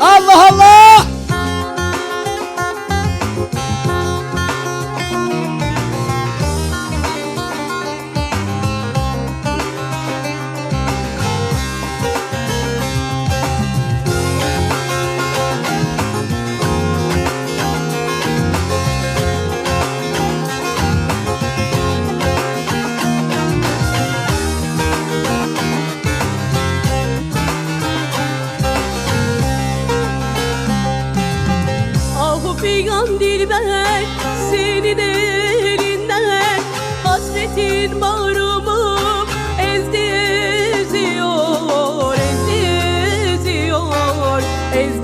Allah Allah! Figan dilber senin elinden Hasretin bağrımı ezdi eziyor Ezdi eziyor Ezdi